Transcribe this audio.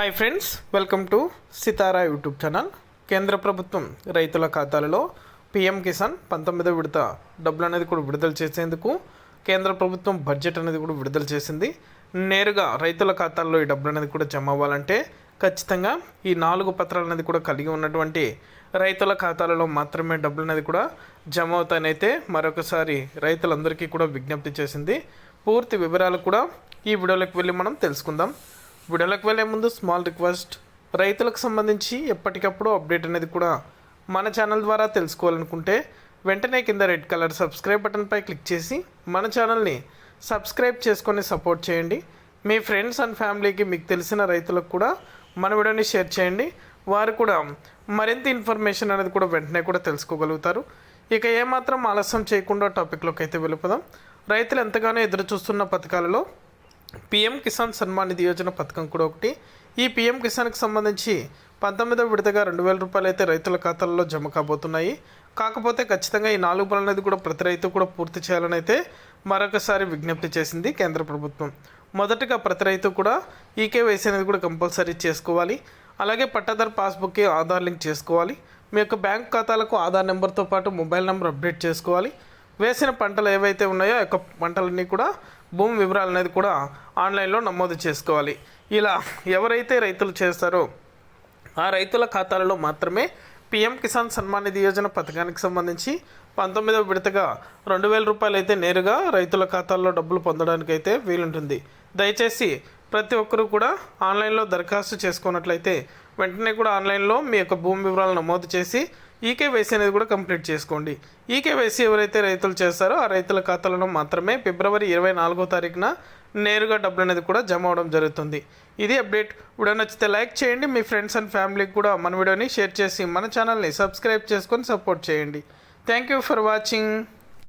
Hi friends welcome to Sitara YouTube channel కేంద్ర ప్రభుత్వం రైతుల ఖాతాలలో పిఎం కిసాన్ పంతొమ్మిదో విడత డబ్బులు అనేది కూడా విడుదల చేసేందుకు కేంద్ర ప్రభుత్వం బడ్జెట్ అనేది కూడా విడుదల చేసింది నేరుగా రైతుల ఖాతాల్లో ఈ డబ్బులు అనేది కూడా జమ అవ్వాలంటే ఖచ్చితంగా ఈ నాలుగు పత్రాలు అనేది కూడా కలిగి ఉన్నటువంటి రైతుల ఖాతాలలో మాత్రమే డబ్బులు అనేది కూడా జమ అవుతాయనైతే మరొకసారి రైతులందరికీ కూడా విజ్ఞప్తి చేసింది. పూర్తి వివరాలు కూడా ఈ వీడియోలోకి వెళ్ళి మనం తెలుసుకుందాం. వీడియోలోకి వెళ్ళే ముందు స్మాల్ రిక్వెస్ట్. రైతులకు సంబంధించి ఎప్పటికప్పుడు అప్డేట్ అనేది కూడా మన ఛానల్ ద్వారా తెలుసుకోవాలనుకుంటే వెంటనే కింద రెడ్ కలర్ సబ్స్క్రైబ్ బటన్పై క్లిక్ చేసి మన ఛానల్ని సబ్స్క్రైబ్ చేసుకొని సపోర్ట్ చేయండి. మీ ఫ్రెండ్స్ అండ్ ఫ్యామిలీకి మీకు తెలిసిన రైతులకు కూడా మన వీడియోని షేర్ చేయండి. వారు కూడా మరింత ఇన్ఫర్మేషన్ అనేది కూడా వెంటనే కూడా తెలుసుకోగలుగుతారు. ఇక ఏమాత్రం ఆలస్యం చేయకుండా టాపిక్లోకి అయితే వెళ్ళిపోదాం. రైతులు ఎంతగానో ఎదురు చూస్తున్న పథకాలలో పిఎం కిసాన్ సన్మాన్ నిధి యోజన పథకం కూడా ఒకటి. ఈ పిఎం కిసాన్కి సంబంధించి పంతొమ్మిదవ విడతగా రెండు వేల రూపాయలు అయితే రైతుల ఖాతాల్లో జమ కాబోతున్నాయి. కాకపోతే ఖచ్చితంగా ఈ నాలుగు పనులు అనేది కూడా ప్రతి రైతు కూడా పూర్తి చేయాలని అయితే మరొకసారి విజ్ఞప్తి చేసింది కేంద్ర ప్రభుత్వం. మొదటగా ప్రతి రైతు కూడా ఈకేవైసీ అనేది కూడా కంపల్సరీ చేసుకోవాలి. అలాగే పట్టాదారు పాస్బుక్కి ఆధార్ లింక్ చేసుకోవాలి. మీ యొక్క బ్యాంక్ ఖాతాలకు ఆధార్ నెంబర్తో పాటు మొబైల్ నెంబర్ అప్డేట్ చేసుకోవాలి. వేసిన పంటలు ఏవైతే ఉన్నాయో ఆ యొక్క పంటలన్నీ కూడా భూమి వివరాలు అనేది కూడా ఆన్లైన్లో నమోదు చేసుకోవాలి. ఇలా ఎవరైతే రైతులు చేస్తారో ఆ రైతుల ఖాతాలలో మాత్రమే పిఎం కిసాన్ సన్మాన్ నిధి యోజన పథకానికి సంబంధించి పంతొమ్మిదవ విడతగా రెండు వేల రూపాయలు అయితే నేరుగా రైతుల ఖాతాల్లో డబ్బులు పొందడానికి అయితే వీలుంటుంది. దయచేసి ప్రతి ఒక్కరూ కూడా ఆన్లైన్లో దరఖాస్తు చేసుకున్నట్లయితే వెంటనే కూడా ఆన్లైన్లో మీ యొక్క భూమి వివరాలు నమోదు చేసి ఈకేవైసీ అనేది కూడా కంప్లీట్ చేసుకోండి. ఈకేవైసీ ఎవరైతే రైతులు చేస్తారో ఆ రైతుల ఖాతాలను మాత్రమే ఫిబ్రవరి ఇరవై నాలుగో తారీఖున నేరుగా డబ్బులు అనేది కూడా జమ అవడం జరుగుతుంది. ఇది అప్డేట్. ఉడనొచ్చితే నచ్చితే లైక్ చేయండి. మీ ఫ్రెండ్స్ అండ్ ఫ్యామిలీకి కూడా మన వీడియోని షేర్ చేసి మన ఛానల్ని సబ్స్క్రైబ్ చేసుకొని సపోర్ట్ చేయండి. Thank you for watching.